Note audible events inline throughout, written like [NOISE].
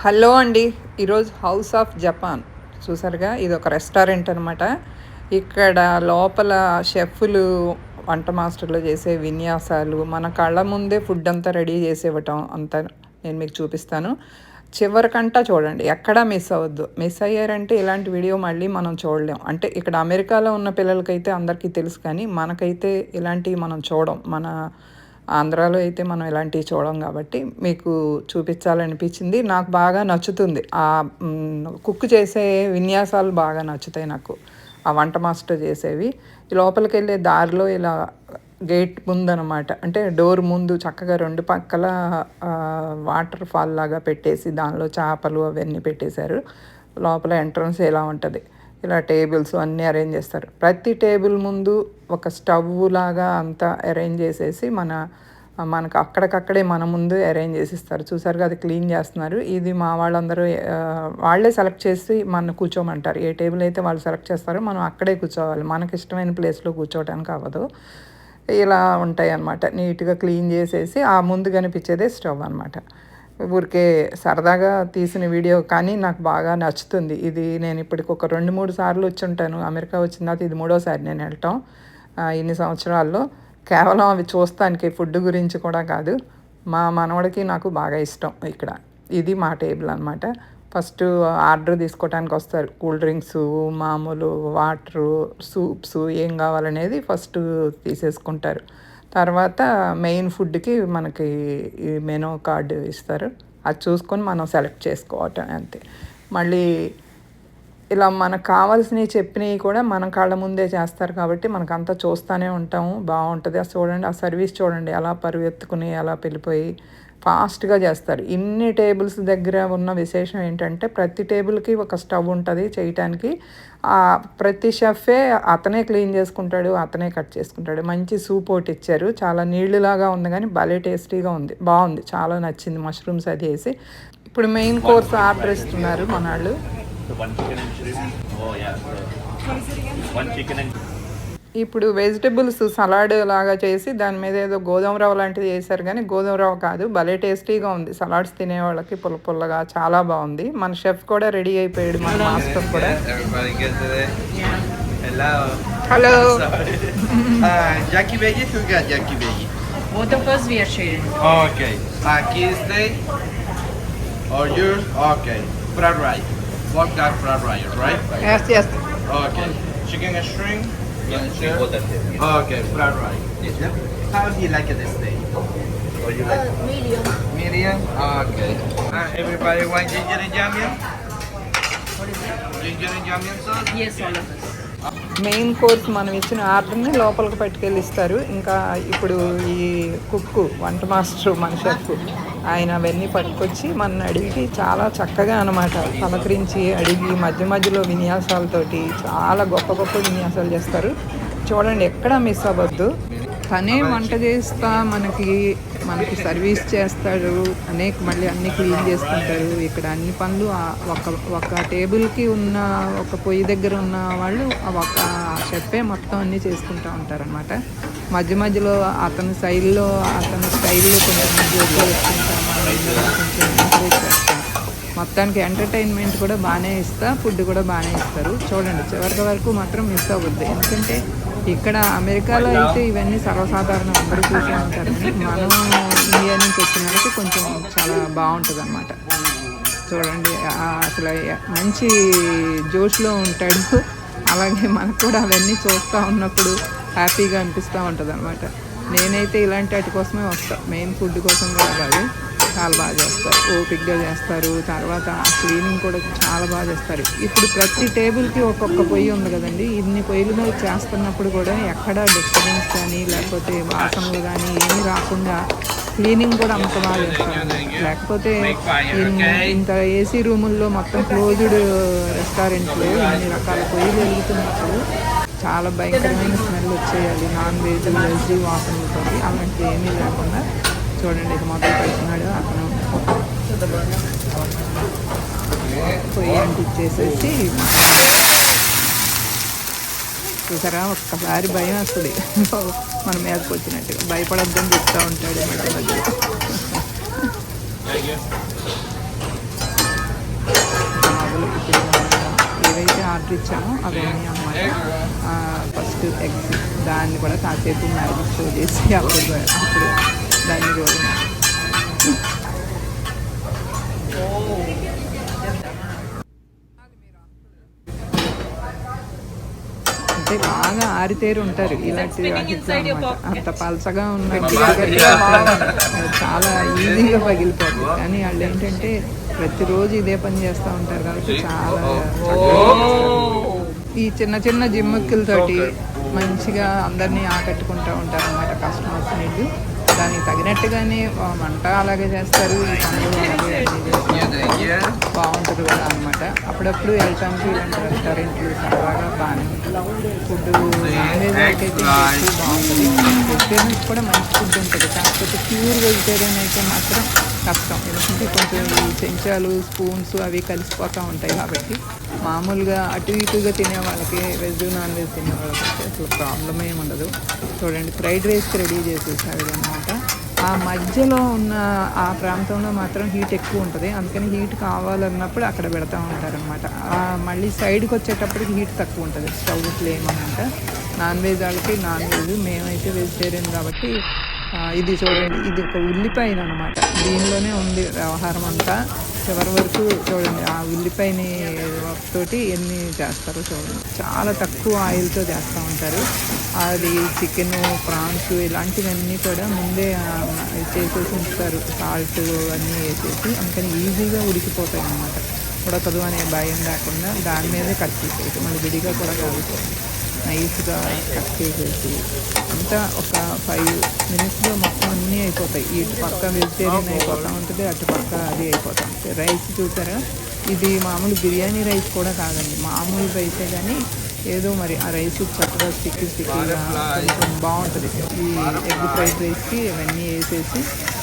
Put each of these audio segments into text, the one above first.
Hello అండి ఈరోజు house of Japan. చూసారుగా ఇది ఒక రెస్టారెంట్ అనమాట ఇక్కడ లోపల షెఫ్లు వంట మాస్టర్లు చేసే విన్యాసాలు మన కళ్ళ ముందే ఫుడ్ అంతా రెడీ చేసి ఇవ్వటం అంతా నేను మీకు చూపిస్తాను. చివరికంటా చూడండి ఎక్కడా మిస్ అవ్వద్దు. మిస్ అయ్యారంటే ఇలాంటి వీడియో మళ్ళీ మనం చూడలేం. అంటే ఇక్కడ అమెరికాలో ఉన్న పిల్లలకైతే అందరికీ తెలుసు కానీ మనకైతే ఇలాంటివి మనం చూడం. మన ఆంధ్రాలో అయితే మనం ఇలాంటివి చూడం కాబట్టి మీకు చూపించాలనిపించింది. నాకు బాగా నచ్చుతుంది. ఆ కుక్ చేసే విన్యాసాలు బాగా నచ్చుతాయి నాకు. ఆ వంట మాస్టర్ చేసేవి. లోపలికి వెళ్ళే దారిలో ఇలా గేట్ ముందనమాట. అంటే డోర్ ముందు చక్కగా రెండు పక్కల వాటర్ ఫాల్ లాగా పెట్టేసి దానిలో చేపలు అవన్నీ పెట్టేశారు. లోపల ఎంట్రన్స్ ఎలా ఉంటుంది? ఇలా టేబుల్స్ అన్నీ అరేంజ్ చేస్తారు. ప్రతి టేబుల్ ముందు ఒక స్టవ్ లాగా అంతా అరేంజ్ చేసేసి మన మనకు అక్కడికక్కడే మన ముందు అరేంజ్ చేసిస్తారు. చూసారుగా అది క్లీన్ చేస్తున్నారు. ఇది మా వాళ్ళందరూ వాళ్ళే సెలెక్ట్ చేసి మన కూర్చోమంటారు. ఏ టేబుల్ అయితే వాళ్ళు సెలెక్ట్ చేస్తారో మనం అక్కడే కూర్చోవాలి. మనకి ఇష్టమైన ప్లేస్లో కూర్చోవడానికి అవ్వదు. ఇలా ఉంటాయి అన్నమాట నీట్గా క్లీన్ చేసేసి ఆ ముందు కనిపించేదే స్టవ్ అనమాట ఊరికే సరదాగా తీసిన వీడియో కానీ నాకు బాగా నచ్చుతుంది. ఇది నేను ఇప్పటికి ఒక రెండు మూడు సార్లు వచ్చి ఉంటాను. అమెరికా వచ్చిన తర్వాత ఇది మూడోసారి నేను వెళ్ళటం. ఇన్ని సంవత్సరాల్లో కేవలం అవి చూస్తానికి ఫుడ్ గురించి కూడా కాదు. మా మనవడికి నాకు బాగా ఇష్టం ఇక్కడ. ఇది మా టేబుల్ అనమాట ఫస్ట్ ఆర్డర్ తీసుకోవడానికి వస్తారు. కూల్ డ్రింక్స్ మామూలు వాటరు సూప్స్ ఏం కావాలనేది ఫస్ట్ తీసేసుకుంటారు. తర్వాత మెయిన్ ఫుడ్కి మనకి ఈ మెనూ కార్డు ఇస్తారు. అది చూసుకొని మనం సెలెక్ట్ చేసుకోవటం అంతే. మళ్ళీ ఇలా మనకు కావాల్సినవి చెప్పినవి కూడా మన కళ్ళ ముందే చేస్తారు కాబట్టి మనకంతా చూస్తూనే ఉంటాము. బాగుంటుంది. అది చూడండి ఆ సర్వీస్ చూడండి ఎలా పరువెత్తుకుని ఎలా వెళ్ళిపోయి ఫాస్ట్గా చేస్తారు. ఇన్ని టేబుల్స్ దగ్గర ఉన్న విశేషం ఏంటంటే ప్రతి టేబుల్కి ఒక స్టవ్ ఉంటుంది చేయటానికి. ఆ ప్రతి షెఫే అతనే క్లీన్ చేసుకుంటాడు అతనే కట్ చేసుకుంటాడు. మంచి సూప్ ఒకటి ఇచ్చారు. చాలా నీళ్ళులాగా ఉంది కానీ భలే టేస్టీగా ఉంది. బాగుంది. చాలా నచ్చింది. మష్రూమ్స్ అది వేసి. ఇప్పుడు మెయిన్ కోర్స్ ఆర్డర్ ఇస్తున్నారు మన వాళ్ళు ఇప్పుడు వెజిటబుల్స్ సలాడ్ లాగా చేసి దాని మీద ఏదో గోధుమ రవ్వ లాంటిది చేశారు కానీ గోధుమ రవ్వ కాదు భలే టేస్టీగా ఉంది. సలాడ్స్ తినే వాళ్ళకి పుల్ల పుల్లగా చాలా బాగుంది. మన షెఫ్ కూడా రెడీ అయిపోయాడు మన మాస్టర్ కూడా. Hello [LAUGHS] Okay. Chicken and shrimp. Yeah, are there. Okay, fried rice. How do you like it this day? What do you like? Medium? Okay. Uh, everybody want ginger and yum Ginger and yum sauce? Yes, all of us. Main course మనం ఇచ్చిన ఆర్డర్ని లోపలికి పట్టుకెళ్ళి ఇస్తారు ఇంకా ఇప్పుడు ఈ కుక్కు వంట మాస్టర్ మన షెఫ్ ఆయన అవన్నీ పట్టుకొచ్చి మన అడిగి చాలా చక్కగా అనమాట పలకరించి అడిగి మధ్య మధ్యలో విన్యాసాలతోటి చాలా గొప్ప గొప్ప విన్యాసాలు చేస్తారు. చూడండి ఎక్కడ మిస్ అవ్వద్దు. తనే వంట చేస్తా మనకి మనకి సర్వీస్ చేస్తాడు. అనేక మళ్ళీ అన్ని క్లీన్ చేసుకుంటారు. ఇక్కడ అన్ని పనులు ఒక ఒక టేబుల్కి ఉన్న ఒక పొయ్యి దగ్గర ఉన్న వాళ్ళు ఒక షెఫే మొత్తం అన్నీ చేసుకుంటూ ఉంటారనమాట మధ్య మధ్యలో అతని శైలిలో అతని స్టైల్లో కొంచెం జోకులు కొంచెం మొత్తానికి ఎంటర్టైన్మెంట్ కూడా బాగానే ఇస్తా ఫుడ్ కూడా బాగానే ఇస్తారు. చూడండి చివరి వరకు మాత్రం మిస్ అవ్వద్దు. ఎందుకంటే ఇక్కడ అమెరికాలో అయితే ఇవన్నీ సర్వసాధారణం. అందరూ చూసే ఉంటారు. మనం ఇండియా నుంచి వచ్చిన వాళ్ళకి కొంచెం చాలా బాగుంటుంది అనమాట చూడండి అసలు మంచి జోష్లో ఉంటాడు. అలాగే మనకు కూడా అవన్నీ చూస్తూ ఉన్నప్పుడు హ్యాపీగా అనిపిస్తూ ఉంటుంది అనమాట నేనైతే ఇలాంటి వాటి కోసమే వస్తాను మెయిన్ ఫుడ్ కోసం కూడా కాదు చాలా బాగా చేస్తారు. ఓపిక్గా చేస్తారు. తర్వాత క్లీనింగ్ కూడా చాలా బాగా చేస్తారు. ఇప్పుడు ప్రతి టేబుల్కి ఒక్కొక్క పొయ్యి ఉంది కదండి. ఇన్ని పొయ్యిల మీద చేస్తున్నప్పుడు కూడా ఎక్కడ డిస్టర్బెన్స్ కానీ లేకపోతే వాసనలు కానీ ఏమీ రాకుండా క్లీనింగ్ కూడా అంత బాగా చేస్తారు. లేకపోతే ఇంత ఏసీ రూముల్లో మొత్తం క్లోజ్డ్ రెస్టారెంట్లు ఇన్ని రకాల పొయ్యిలు వెలుగుతున్నప్పుడు చాలా భయంకరమైన స్మెల్ వచ్చేయాలి. నాన్ వెజ్ వెజ్ వాసనలతో అలాంటివి ఏమీ లేకుండా చూడండి ఇక మొదలు పెడుతున్నాడు. అతను పొయ్యి అంటిచ్చేసేసి చూసారా? ఒక్కసారి భయం వస్తుంది మన మీదకి వచ్చినట్టుగా. భయపడద్దని చెప్తూ ఉంటాడు మధ్య మధ్యలో. ఏవైతే ఆర్డర్ ఇచ్చామో అవన్నీ అమ్మాయి ఫస్ట్ ఎగ్స్ దాన్ని కూడా కాసేపు మ్యారేజ్ షో చేసి అప్పుడు అప్పుడు దాన్ని అంటే బాగా ఆరితేరు ఉంటారు. ఇలాంటి. అంత పలసగా ఉన్న. చాలా ఈజీగా పగిలిపోతుంది కానీ వాళ్ళు ఏంటంటే ప్రతిరోజు ఇదే పని చేస్తూ ఉంటారు కాబట్టి చాలా ఈ చిన్న చిన్న జిమ్ముక్కులతోటి మంచిగా అందరినీ ఆకట్టుకుంటూ ఉంటారు అన్నమాట కస్టమర్స్ నీళ్ళు దానికి తగినట్టుగానే వంట అలాగే చేస్తారు. ఈ పండుగ అలాగే బాగుంటుంది కూడా అనమాట అప్పుడప్పుడు వెళ్తానికి ఇలాంటి రెస్టారెంట్లు సరదాగా బాగానే ఫుడ్ అయితే బాగుంటుంది. వెజిటేరియన్స్ కూడా మంచి ఫుడ్ ఉంటుంది. కాకపోతే ప్యూర్ వెజిటేరియన్ అయితే మాత్రం కష్టం. ఎందుకంటే కొంచెం చెంచాలు స్పూన్స్ అవి కలిసిపోతూ ఉంటాయి కాబట్టి మామూలుగా అటు ఇటుగా తినే వాళ్ళకి వెజ్ నాన్ వెజ్ తినే వాళ్ళకి అసలు ప్రాబ్లం ఏమి ఉండదు. చూడండి ఫ్రైడ్ రైస్కి రెడీ చేసేసారు అనమాట ఆ మధ్యలో ఉన్న ఆ ప్రాంతంలో మాత్రం హీట్ ఎక్కువ ఉంటుంది. అందుకని హీట్ కావాలన్నప్పుడు అక్కడ పెడతా ఉంటారనమాట మళ్ళీ సైడ్కి వచ్చేటప్పటికి హీట్ తక్కువ ఉంటుంది. స్టవ్ ఫ్లేమ్ అనమాట నాన్ వెజ్ వాళ్ళకి నాన్ వెజ్ మేమైతే వెజిటేరియన్ కాబట్టి ఇది చూడండి ఇది ఒక ఉల్లిపాయన అనమాట దీనిలోనే ఉంది వ్యవహారం అంతా. చివరి వరకు చూడండి ఆ ఉల్లిపాయని తోటి ఎన్ని చేస్తారో చూడండి. చాలా తక్కువ ఆయిల్తో చేస్తూ ఉంటారు. అది చికెన్ ప్రాన్స్ ఇలాంటివన్నీ కూడా ముందే చేసేసి ఉంచుతారు. సాల్ట్ అన్నీ వేసేసి అందుకని ఈజీగా ఉడికిపోతాయి అన్నమాట. ఉడకదు అనే భయం లేకుండా దాని మీదే కట్ చేసేసి మళ్ళీ విడిగా కూడా కాలుతాయి నైస్గా కట్ చేసేసి అంతా ఒక ఫైవ్ మినిట్స్లో మొత్తం అన్నీ అయిపోతాయి. ఇటు పక్క వెజిటేరియన్ అయిపోతూ ఉంటుంది అటు పక్క అది అయిపోతూ ఉంటుంది. రైస్ చూసారా? ఇది మామూలు బిర్యానీ రైస్ కూడా కాదండి. మామూలు రైసే కానీ ఏదో మరి ఆ రైస్ చక్కగా స్టిక్కి స్టిక్కిగా కొంచెం బాగుంటుంది. ఈ ఎగ్ ఫ్రైడ్ రైస్కి ఇవన్నీ వేసేసి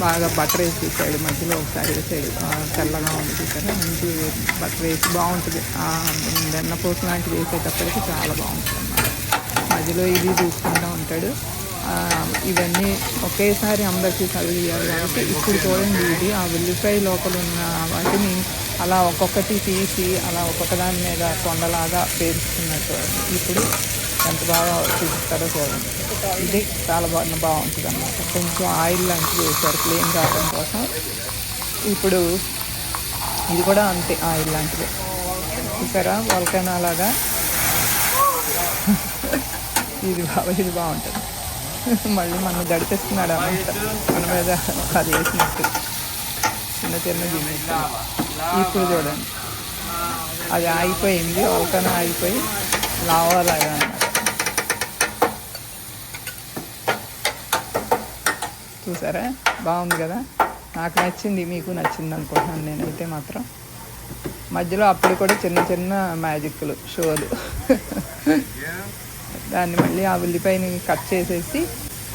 బాగా బటర్ వేసి తీసాడు మధ్యలో ఒకసారి వేసాడు తెల్లగా ఉంది చూసారా? మంచి బటర్ వేసి బాగుంటుంది. వెన్నపోసు వెన్నపూస లాంటివి వేసేటప్పటికి చాలా బాగుంటుంది. అన్నమాట మధ్యలో ఇది చూసుకుంటూ ఉంటాడు. ఇవన్నీ ఒకేసారి అందరికీ సర్వ్ చేయాలి కాబట్టి ఇప్పుడు చూడండి ఇది ఆ ఉల్లిపాయ లోపల ఉన్న వాటిని అలా ఒక్కొక్కటి తీసి అలా ఒక్కొక్క దాని మీద కొండలాగా పేర్చుకున్నట్టు ఇప్పుడు ఎంత బాగా చూపిస్తారో చూడండి. ఇది చాలా బాగా బాగుంటుంది అన్నమాట కొంచెం ఆయిల్ లాంటివి వేశారు ప్లేన్ కావడం కోసం. ఇప్పుడు ఇది కూడా అంతే ఆయిల్ లాంటిది. చూసారా? వల్కైనా అలాగా ఇది బాగా ఇది బాగుంటుంది. మళ్ళీ మనం దడిపిస్తున్నాడు మన మీద అది వేసినట్టు. చిన్న చిన్న గిన్నె ఇప్పుడు చూడండి. అది ఆగిపోయింది. ఒకన ఆగిపోయి లావాలాగా అన్నమాట. చూసారా? బాగుంది కదా? నాకు నచ్చింది మీకు నచ్చింది అనుకుంటున్నాను నేనైతే మాత్రం. మధ్యలో అప్పుడు కూడా చిన్న చిన్న మ్యాజిక్లు షోలు. దాన్ని మళ్ళీ ఆ ఉల్లిపాయని కట్ చేసేసి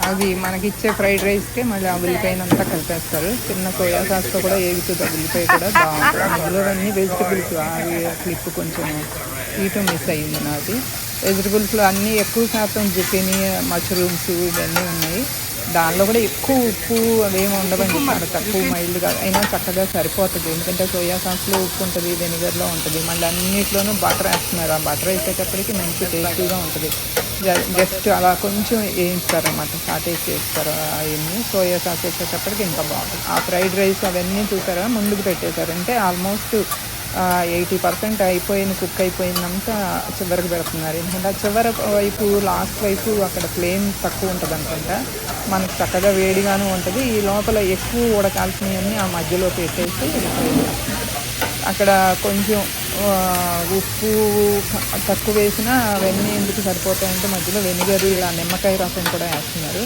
అది మనకిచ్చే ఫ్రైడ్ రైస్కే మళ్ళీ ఆ ఉల్లిపాయని అంతా కలిపేస్తారు. చిన్న సోయా సాస్తో కూడా ఏగుతుంది ఆ ఉల్లిపాయ కూడా బాగుంటుంది. అందులో అన్ని వెజిటబుల్స్ అవి క్లిప్ కొంచెం హీట్ మిస్ అయ్యింది నాది. వెజిటబుల్స్లో అన్నీ ఎక్కువ శాతం జుకినీ మష్రూమ్స్ ఇవన్నీ ఉన్నాయి. దానిలో కూడా ఎక్కువ ఉప్పు అవేమి ఉండవని చెప్పారు తక్కువ మైల్డ్గా అయినా చక్కగా సరిపోతుంది. ఎందుకంటే సోయా సాస్లో ఉప్పు ఉంటుంది వెనిగర్లో ఉంటుంది. మళ్ళీ అన్నిట్లోనూ బటర్ వేస్తున్నారు. ఆ బటర్ వేసేటప్పటికి మంచి టేస్టీగా ఉంటుంది. జస్ట్ అలా కొంచెం వేయిస్తారన్నమాట సాటేసి చేస్తారు అవన్నీ. సోయా సాస్ వేసేటప్పటికి ఇంకా బాగుంటుంది. ఆ ఫ్రైడ్ రైస్ అవన్నీ చూసారా? ముందుకు పెట్టేశారు. అంటే ఆల్మోస్ట్ ఎయిటీ పర్సెంట్ అయిపోయిన కుక్ అయిపోయిందంతా చివరికి పెడుతున్నారు. ఎందుకంటే ఆ చివరి వైపు లాస్ట్ వైపు అక్కడ ఫ్లేమ్ తక్కువ ఉంటుంది అనుకుంటా. మనకు చక్కగా వేడిగాను ఉంటుంది. ఈ లోపల ఎక్కువ ఉడకాల్సినవన్నీ ఆ మధ్యలో పెట్టేసి అక్కడ కొంచెం ఉప్పు తక్కువ వేసినా అవన్నీ ఎందుకు సరిపోతాయంటే మధ్యలో వెనిగర్ ఇలా నిమ్మకాయ రసం కూడా వేస్తున్నారు.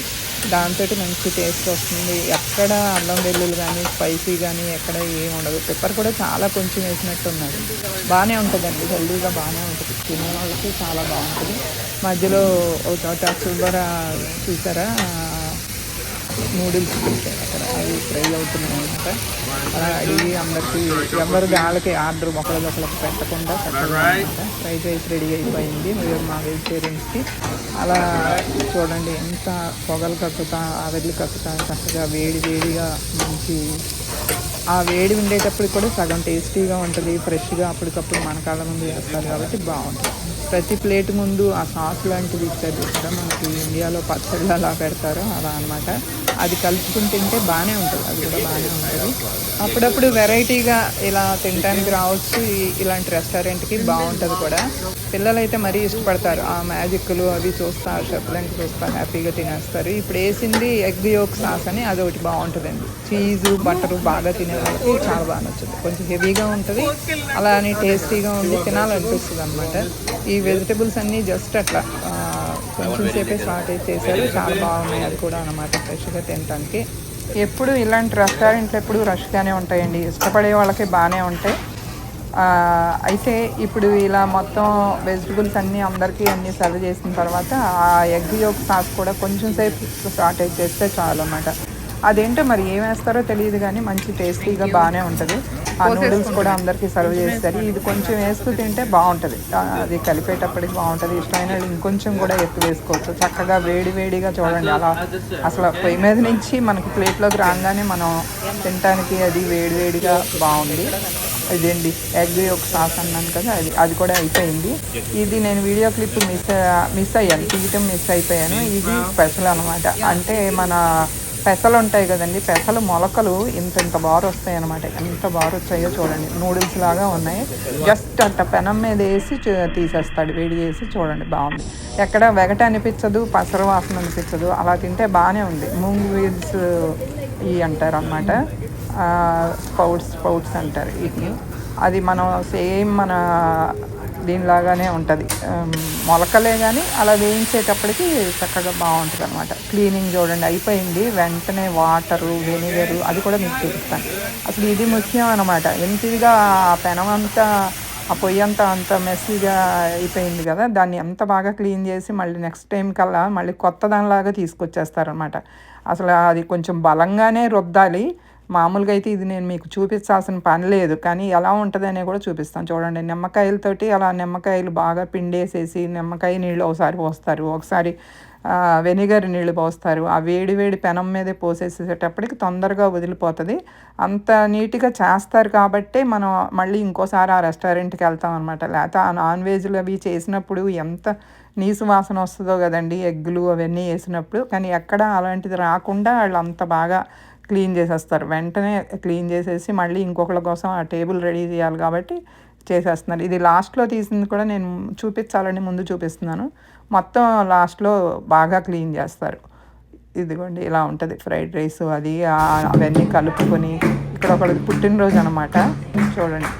దాంతో మంచి టేస్ట్ వస్తుంది. ఎక్కడ అల్లం వెల్లుల్లి కానీ స్పైసీ కానీ ఎక్కడ ఏమి ఉండదు. పెప్పర్ కూడా చాలా కొంచెం వేసినట్టు ఉన్నది బాగానే ఉంటుందండి. హెల్దీగా బాగానే ఉంటుంది. తినే వాళ్ళకి చాలా బాగుంటుంది. మధ్యలో ఒక చూసారా? నూడిల్స్ పెట్టారు అక్కడ. అవి ఫ్రై అవుతున్నాయి అనమాట అలా అడిగి అందరికీ ఎవరు వాళ్ళకి ఆర్డర్ ఒకరి ఒకరికి పెట్టకుండా చక్కగా అనమాట ఫ్రైడ్ రైస్ రెడీ అయిపోయింది. మీరు మా వెజిటేరియన్స్కి అలా చూడండి ఎంత పొగలు కక్కుతా ఆవిర్లు కక్కుతా చక్కగా వేడి వేడిగా మంచి ఆ వేడి ఉండేటప్పుడు కూడా సగం టేస్టీగా ఉంటుంది ఫ్రెష్గా అప్పటికప్పుడు మన కాళ్ళ ముందు వేస్తారు కాబట్టి బాగుంటుంది. ప్రతి ప్లేట్ ముందు ఆ సాస్ లాంటిది ఇచ్చారు చూసారా మనకి ఇండియాలో పచ్చళ్ళు అలా పెడతారు అలా అనమాట అది కలుపుకుని తింటే బాగానే ఉంటుంది అది కూడా బాగానే ఉంటుంది. అప్పుడప్పుడు వెరైటీగా ఇలా తినడానికి రావచ్చు ఇలాంటి రెస్టారెంట్కి బాగుంటుంది కూడా. పిల్లలైతే మరీ ఇష్టపడతారు. ఆ మ్యాజిక్లు అవి చూస్తా షెఫ్లంకి చూస్తా హ్యాపీగా తినేస్తారు. ఇప్పుడు వేసింది ఎగ్ యోక్ సాస్ అని అది ఒకటి బాగుంటుందండి. చీజు బటరు బాగా తినే వాళ్ళకి చాలా బాగా నచ్చుతుంది కొంచెం హెవీగా ఉంటుంది. అలా అని టేస్టీగా ఉండి తినాలనిపిస్తుంది అనమాట ఈ వెజిటబుల్స్ అన్నీ జస్ట్ అట్లా కొంచెం సేపే సాటే చేశారు. చాలా బాగున్నాయి. అది కూడా అనమాట ఫ్రెష్గా తినడానికి ఎప్పుడు ఇలాంటి రెస్టారెంట్లు ఎప్పుడు రష్గానే ఉంటాయండి. ఇష్టపడే వాళ్ళకి బాగానే ఉంటాయి. అయితే ఇప్పుడు ఇలా మొత్తం వెజిటబుల్స్ అన్నీ అందరికీ అన్నీ సర్వ్ చేసిన తర్వాత ఆ ఎగ్ యోగ్ సాస్ కూడా కొంచెం సేపు షార్టేజ్ చేస్తే చాలు అన్నమాట. అదేంటో మరి ఏం వేస్తారో తెలియదు కానీ మంచి టేస్టీగా బాగానే ఉంటుంది. ఆ నూడిల్స్ కూడా అందరికీ సర్వ్ చేస్తారు ఇది కొంచెం వేస్తూ తింటే బాగుంటుంది. అది కలిపేటప్పటికి బాగుంటుంది. ఇష్టమైన ఇంకొంచెం కూడా ఎక్కువ వేసుకోవచ్చు. చక్కగా వేడి వేడిగా చూడండి. అలా అసలు పొయ్యి మీద నుంచి మనకి ప్లేట్లోకి రాగానే మనం తినడానికి అది వేడి వేడిగా బాగుంది. ఇదండి ఎగ్ ఒక సాస్ అన్నాను కదా అది అది కూడా అయిపోయింది. ఇది నేను వీడియో క్లిప్ మిస్ మిస్ అయ్యాను. తీయటం మిస్ అయిపోయాను. ఇది స్పెషల్ అనమాట అంటే మన పెసలు ఉంటాయి కదండి పెసలు మొలకలు ఇంత ఇంత బారు వస్తాయి అనమాట ఎంత బారు వచ్చాయో చూడండి. నూడిల్స్ లాగా ఉన్నాయి. జస్ట్ అట్ట పెనం మీద వేసి తీసేస్తాడు. వేడి చేసి చూడండి బాగుంది. ఎక్కడ వెగట అనిపించదు పసరు వాసన అనిపించదు. అలా తింటే బాగానే ఉంది. మూంగ్ వీడ్స్ ఇవి అంటారు అనమాట స్పౌట్స్ స్పౌట్స్ అంటారు వీటిని. అది మనం సేమ్ మన దీనిలాగానే ఉంటుంది. మొలకలే కానీ అలా వేయించేటప్పటికి చక్కగా బాగుంటుంది అనమాట క్లీనింగ్ చూడండి అయిపోయింది. వెంటనే వాటరు వెనిగరు అది కూడా మీకు చూపిస్తాను. అసలు ఇది ముఖ్యం అనమాట ఎంత ఆ పెనం అంతా ఆ పొయ్యి అంతా అంత మెస్సీగా అయిపోయింది కదా దాన్ని ఎంత బాగా క్లీన్ చేసి మళ్ళీ నెక్స్ట్ టైం కల్లా మళ్ళీ కొత్త దానిలాగా తీసుకొచ్చేస్తారనమాట అసలు అది కొంచెం బలంగానే రుద్దాలి. మామూలుగా అయితే ఇది నేను మీకు చూపించాల్సిన పని లేదు. కానీ ఎలా ఉంటుందనే కూడా చూపిస్తాను. చూడండి నిమ్మకాయలతోటి అలా నిమ్మకాయలు బాగా పిండేసేసి నిమ్మకాయ నీళ్ళు ఒకసారి పోస్తారు. ఒకసారి వెనిగర్ నీళ్ళు పోస్తారు. ఆ వేడి వేడి పెనం మీదే పోసేసేటప్పటికి తొందరగా వదిలిపోతుంది. అంత నీట్గా చేస్తారు కాబట్టి మనం మళ్ళీ ఇంకోసారి ఆ రెస్టారెంట్కి వెళ్తాం అనమాట లేకపోతే ఆ నాన్ వెజ్లు అవి చేసినప్పుడు ఎంత నీసు వాసన వస్తుందో కదండి ఎగ్గులు అవన్నీ వేసినప్పుడు. కానీ ఎక్కడ అలాంటిది రాకుండా వాళ్ళు అంత బాగా క్లీన్ చేసేస్తారు. వెంటనే క్లీన్ చేసేసి మళ్ళీ ఇంకొకళ్ళ కోసం ఆ టేబుల్ రెడీ చేయాలి కాబట్టి చేసేస్తున్నారు. ఇది లాస్ట్లో తీసింది కూడా నేను చూపించాలని ముందు చూపిస్తున్నాను. మొత్తం లాస్ట్లో బాగా క్లీన్ చేస్తారు. ఇదిగోండి ఇలా ఉంటుంది. ఫ్రైడ్ రైస్ అది అవన్నీ కలుపుకొని ఇక్కడ ఒకటి పుట్టినరోజు అనమాట చూడండి.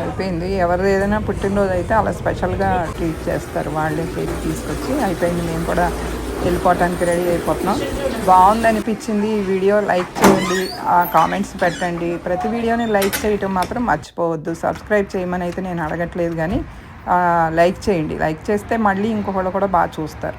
అయిపోయింది. ఎవరిది ఏదైనా పుట్టినరోజు అయితే అలా స్పెషల్గా ట్రీట్ చేస్తారు. వాళ్ళే కేక్ తీసుకొచ్చి అయిపోయింది. మేము కూడా వెళ్ళిపోవటానికి రెడీ అయిపోతున్నాం. బాగుందనిపించింది ఈ వీడియో. లైక్ చేయండి. ఆ కామెంట్స్ పెట్టండి. ప్రతి వీడియోని లైక్ చేయటం మాత్రం మర్చిపోవద్దు. సబ్స్క్రైబ్ చేయమని అయితే నేను అడగట్లేదు కానీ లైక్ చేయండి. లైక్ చేస్తే మళ్ళీ ఇంకొకళ్ళు కూడా బాగా చూస్తారు.